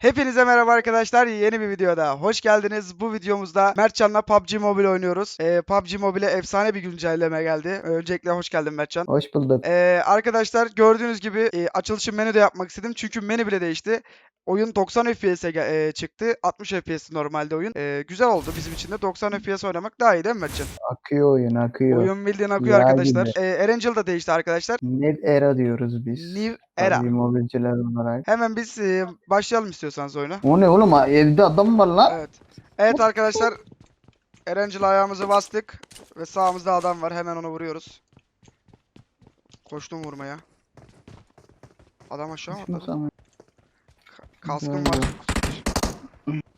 Hepinize merhaba arkadaşlar. Yeni bir videoda hoş geldiniz. Bu videomuzda Mertcan'la PUBG Mobile oynuyoruz. Ee, PUBG Mobile'e efsane bir güncelleme geldi. Öncelikle hoş geldin Mertcan. Hoş bulduk. Ee, arkadaşlar gördüğünüz gibi e, açılışı menüde yapmak istedim. Çünkü menü bile değişti. Oyun 90 FPS'e e, çıktı. 60 FPS normalde oyun. Ee, güzel oldu bizim için de. 90 FPS oynamak daha iyi değil mi Mertcan? Akıyor oyun akıyor. Oyun bildiğin akıyor Yağ arkadaşlar. gibi. Ee, Erangel da değişti arkadaşlar. Net era diyoruz biz. New Era. Mobilciler olarak. Hemen biz e, başlayalım istiyorsanız oyuna. O ne oğlum? ha? Evde adam var lan. Evet. Evet arkadaşlar. Erencil ayağımızı bastık. Ve sağımızda adam var. Hemen onu vuruyoruz. Koştum vurmaya. Adam aşağı mı atladı? Ka- Kaskım var.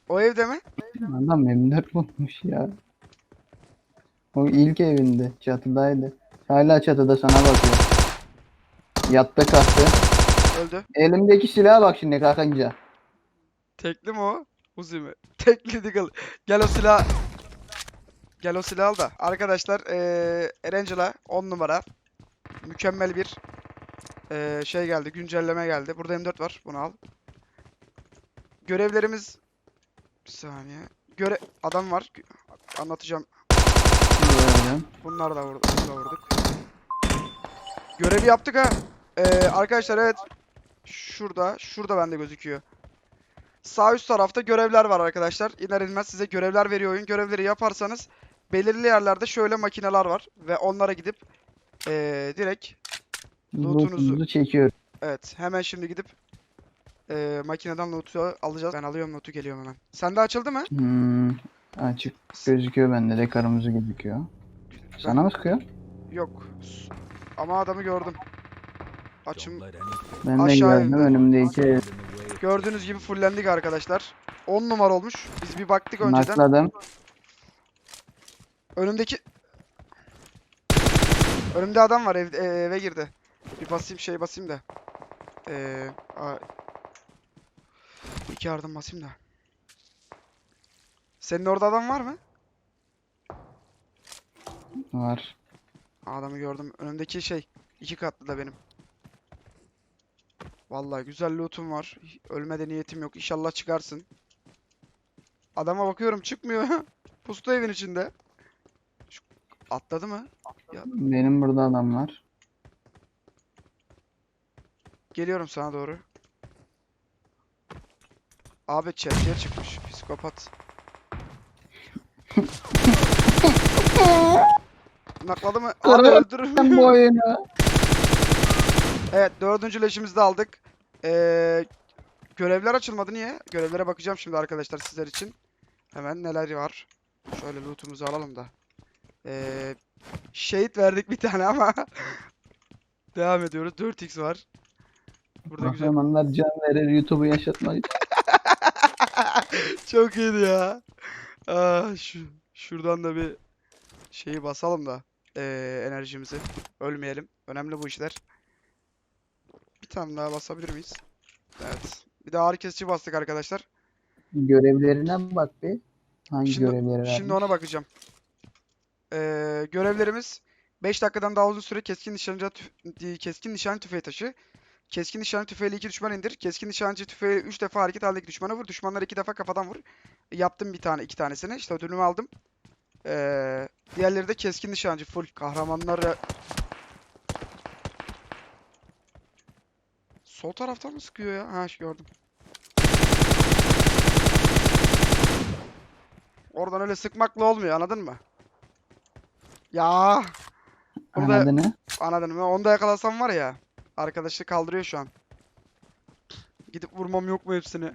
O evde mi? Adam M4 bulmuş ya. O ilk evinde. Çatıdaydı. Hala çatıda sana bakıyor. Yattı kalktı. Öldü. Elimdeki silaha bak şimdi kalkınca. Tekli mi o? Uzi mi? Tekli Deagle. Gel o silah. Gel o silah al da. Arkadaşlar eee Erangel'a 10 numara. Mükemmel bir eee, şey geldi. Güncelleme geldi. Burada M4 var. Bunu al. Görevlerimiz bir saniye. Göre adam var. Anlatacağım. Bunlar da. Bunu da vurduk. Görevi yaptık ha. Ee, arkadaşlar evet. Şurada. Şurada bende gözüküyor. Sağ üst tarafta görevler var arkadaşlar. İner inmez size görevler veriyor oyun. Görevleri yaparsanız belirli yerlerde şöyle makineler var. Ve onlara gidip ee, direkt Lootunuzu- çekiyor. evet hemen şimdi gidip ee, makineden loot'u alacağız. Ben alıyorum loot'u geliyorum hemen. Sende açıldı mı? Hmm, açık gözüküyor bende de kırmızı gözüküyor. Sana mı sıkıyor? Yok. Ama adamı gördüm. Açım Ben de Aşağı gördüm önümdeki Gördüğünüz gibi fullendik arkadaşlar. 10 numara olmuş. Biz bir baktık önceden. nakladım. Önümdeki... Önümde adam var ev, e, eve girdi. Bir basayım şey basayım da. Ee, a- iki yardım basayım da. Senin orada adam var mı? Var. Adamı gördüm. Önümdeki şey iki katlı da benim. Vallahi güzel loot'um var. Ölmede niyetim yok. İnşallah çıkarsın. Adama bakıyorum çıkmıyor. Pustu evin içinde. Şu- Atladı mı? Benim burada adam var. Geliyorum sana doğru. Abi çetkiye çıkmış. Psikopat. Nakladı mı? Abi öldürür. Bu oyunu. Evet dördüncü leşimizi de aldık. Ee, görevler açılmadı niye? Görevlere bakacağım şimdi arkadaşlar sizler için. Hemen neler var. Şöyle loot'umuzu alalım da. Ee, şehit verdik bir tane ama. Devam ediyoruz. 4x var. Burada güzel. Kahramanlar can verir YouTube'u yaşatmak için. Çok iyiydi ya. Aa, şu, şuradan da bir şeyi basalım da ee, enerjimizi. Ölmeyelim. Önemli bu işler. Tane daha basabilir miyiz? Evet. Bir de ağrı kesici bastık arkadaşlar. Görevlerine bak bir. Hangi Şimdi- görevleri Şimdi vermiş? ona bakacağım. Ee, görevlerimiz 5 dakikadan daha uzun süre keskin nişancı tüf- keskin nişancı tüfeği taşı. Keskin nişancı tüfeğiyle iki düşman indir. Keskin nişancı tüfeği 3 defa hareket halindeki düşmana vur. Düşmanları 2 defa kafadan vur. Yaptım bir tane iki tanesini. İşte ödülümü aldım. Ee, diğerleri de keskin nişancı full. Kahramanları Sol taraftan mı sıkıyor ya? Ha gördüm. Oradan öyle sıkmakla olmuyor anladın mı? Ya burada Anladın mı? anladın mı? Onu da yakalasam var ya. Arkadaşı kaldırıyor şu an. Gidip vurmam yok mu hepsini?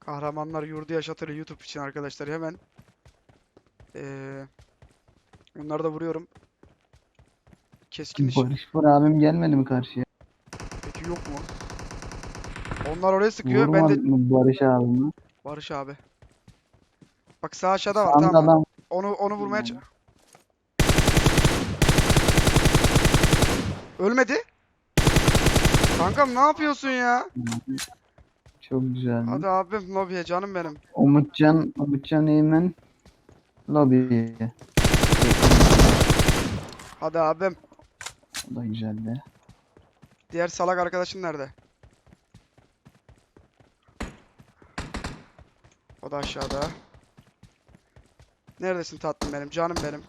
Kahramanlar yurdu yaşatır YouTube için arkadaşlar hemen. Ee, bunları da vuruyorum. Keskin Barış Fır abim gelmedi mi karşıya? Peki yok mu? Onlar oraya sıkıyor. Ben Vurma de Barış abimi. Barış abi. Bak sağ aşağıda var Sağında tamam adam. Onu onu vurmaya ç- Ölmedi. Kankam ne yapıyorsun ya? Çok güzel. Hadi abim lobiye canım benim. Umutcan, Umutcan Eymen lobiye. Hadi abim. O da güzeldi. Diğer salak arkadaşın nerede? O da aşağıda. Neredesin tatlım benim? Canım benim.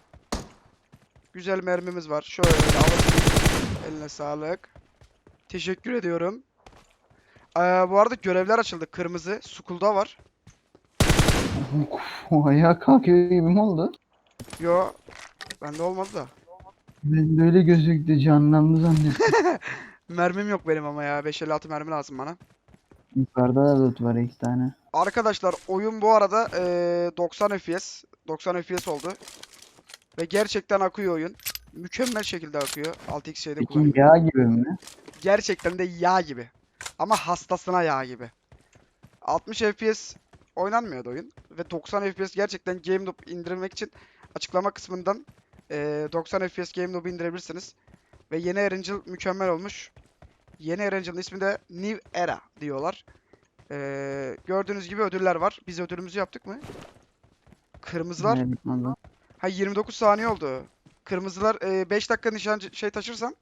Güzel mermimiz var. Şöyle alırsın. Eline sağlık. Teşekkür ediyorum. Ee, bu arada görevler açıldı. Kırmızı. School'da var. Ayağa kalkıyor gibi mi oldu? Yo. Bende olmadı da. Ben de öyle gözüktü canlandı zannettim. Mermim yok benim ama ya. 556 mermi lazım bana. Yukarıda da loot var iki tane. Arkadaşlar oyun bu arada eee, 90 FPS. 90 FPS oldu. Ve gerçekten akıyor oyun. Mükemmel şekilde akıyor. 6x şeyde Peki kullanıyorum. yağ gibi mi? Gerçekten de yağ gibi. Ama hastasına yağ gibi. 60 FPS oynanmıyordu oyun. Ve 90 FPS gerçekten Game Noob indirmek için açıklama kısmından eee, 90 FPS Game Noob'u indirebilirsiniz. Ve yeni Erangel mükemmel olmuş. Yeni Erangel'ın ismi de New Era diyorlar. Eee, gördüğünüz gibi ödüller var. Biz ödülümüzü yaptık mı? Kırmızılar. Evet. Ha 29 saniye oldu. Kırmızılar 5 dakika nişancı şey taşırsam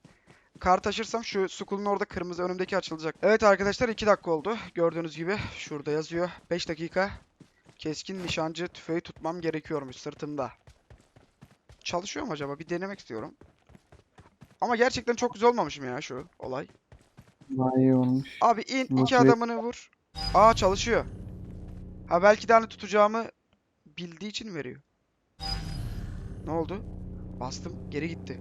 kar taşırsam şu Skull'un orada kırmızı önümdeki açılacak. Evet arkadaşlar 2 dakika oldu. Gördüğünüz gibi şurada yazıyor. 5 dakika keskin nişancı tüfeği tutmam gerekiyormuş sırtımda. Çalışıyor mu acaba? Bir denemek istiyorum. Ama gerçekten çok güzel olmamışım ya şu olay. Daha iyi olmuş. Abi in iki Nasıl- adamını vur. Aa çalışıyor. Ha belki de hani tutacağımı bildiği için veriyor. Ne oldu? Bastım geri gitti.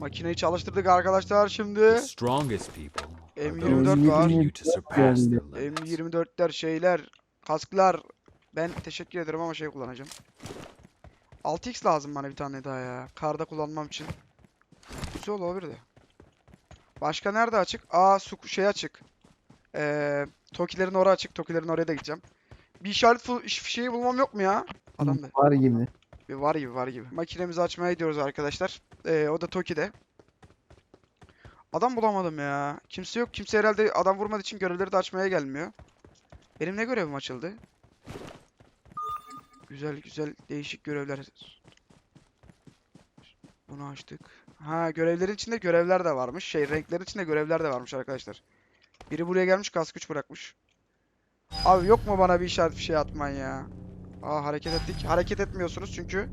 Makineyi çalıştırdık arkadaşlar şimdi. The strongest people are M24 those var. who you to surpass their limits. M24'ler şeyler kasklar. Ben teşekkür ederim ama şey kullanacağım. 6x lazım bana bir tane daha ya. Karda kullanmam için. Güzel olabilir de. Başka nerede açık? Aa su şey açık. Ee, Tokilerin oraya açık. Tokilerin oraya da gideceğim. Bir işaret şeyi bulmam yok mu ya? Adam da. Var gibi. Bir var gibi var gibi. Makinemizi açmaya gidiyoruz arkadaşlar. Ee, o da Toki'de. Adam bulamadım ya. Kimse yok. Kimse herhalde adam vurmadığı için görevleri de açmaya gelmiyor. Benim ne görevim açıldı? Güzel güzel değişik görevler. Bunu açtık. Ha görevlerin içinde görevler de varmış. Şey renklerin içinde görevler de varmış arkadaşlar. Biri buraya gelmiş kask 3 bırakmış. Abi yok mu bana bir işaret bir şey atman ya? Aa hareket ettik. Hareket etmiyorsunuz çünkü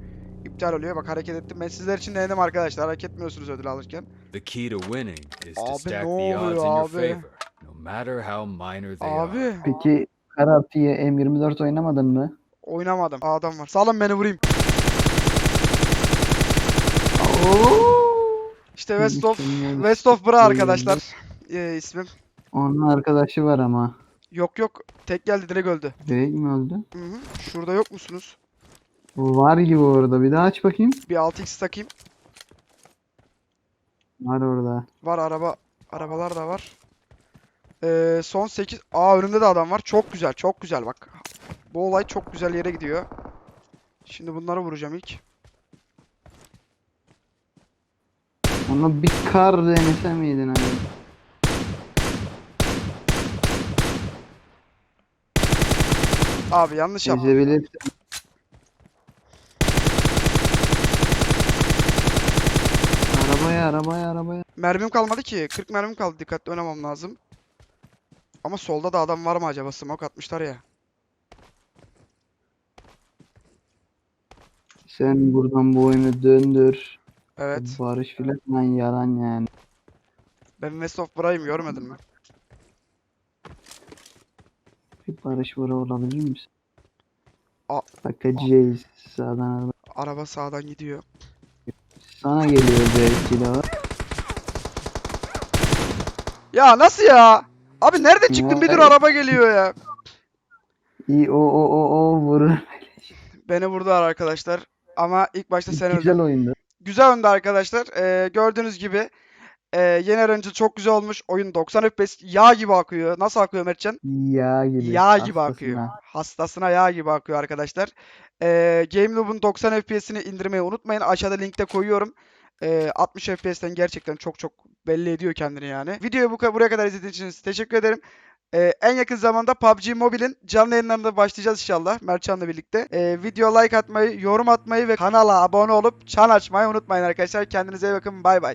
iptal oluyor. Bak hareket ettim. Ben sizler için denedim arkadaşlar. Hareket etmiyorsunuz ödül alırken. The key to winning is to Abi stack ne the oluyor odds in your abi? favor, no matter how minor they are. Abi Peki Karati'ye M24 oynamadın mı? oynamadım. Adam var. Salın beni vurayım. İşte West of. West of Bra arkadaşlar. Ee, ismim. Onun arkadaşı var ama. Yok yok. Tek geldi direkt öldü. Direkt mi öldü? Hı hı. Şurada yok musunuz? Var gibi orada. Bir daha aç bakayım. Bir 6x takayım. Var orada. Var araba. Arabalar da var. Ee, son 8. Aa önümde de adam var. Çok güzel. Çok güzel bak. Bu olay çok güzel yere gidiyor. Şimdi bunları vuracağım ilk. Ona bir kar denese miydin hani? Abi yanlış yaptım. Ezebilirsin. Arabaya arabaya arabaya. Mermim kalmadı ki. 40 mermim kaldı. Dikkatli oynamam lazım. Ama solda da adam var mı acaba? Smoke atmışlar ya. Sen buradan bu oyunu döndür. Evet. Barış filan yalan yani. Ben West of Bra'yım görmedin mi? Bir Barış Bora olabilir misin? A- Bakacağız sağdan araba. Araba sağdan gidiyor. Sana geliyor belki de. Ya nasıl ya? Abi nerede çıktın? Bir dur araba geliyor ya. İyi o o o o vurur. Beni vurdular arkadaşlar. Ama ilk başta sen öldün. Güzel oyundu. Güzel oyundu arkadaşlar. Ee, gördüğünüz gibi ee, yeni Erangel çok güzel olmuş. Oyun 90 FPS yağ gibi akıyor. Nasıl akıyor Mertcan? Yağ gibi. Yağ gibi hastasına. akıyor. Hastasına yağ gibi akıyor arkadaşlar. Ee, Game Loop'un 90 FPS'ini indirmeyi unutmayın. Aşağıda linkte koyuyorum. Ee, 60 FPS'ten gerçekten çok çok belli ediyor kendini yani. Videoyu bu buraya kadar izlediğiniz için teşekkür ederim. Ee, en yakın zamanda PUBG Mobile'in canlı yayınlarına başlayacağız inşallah Mertcan'la birlikte. Ee, video like atmayı, yorum atmayı ve kanala abone olup çan açmayı unutmayın arkadaşlar. Kendinize iyi bakın. Bay bay.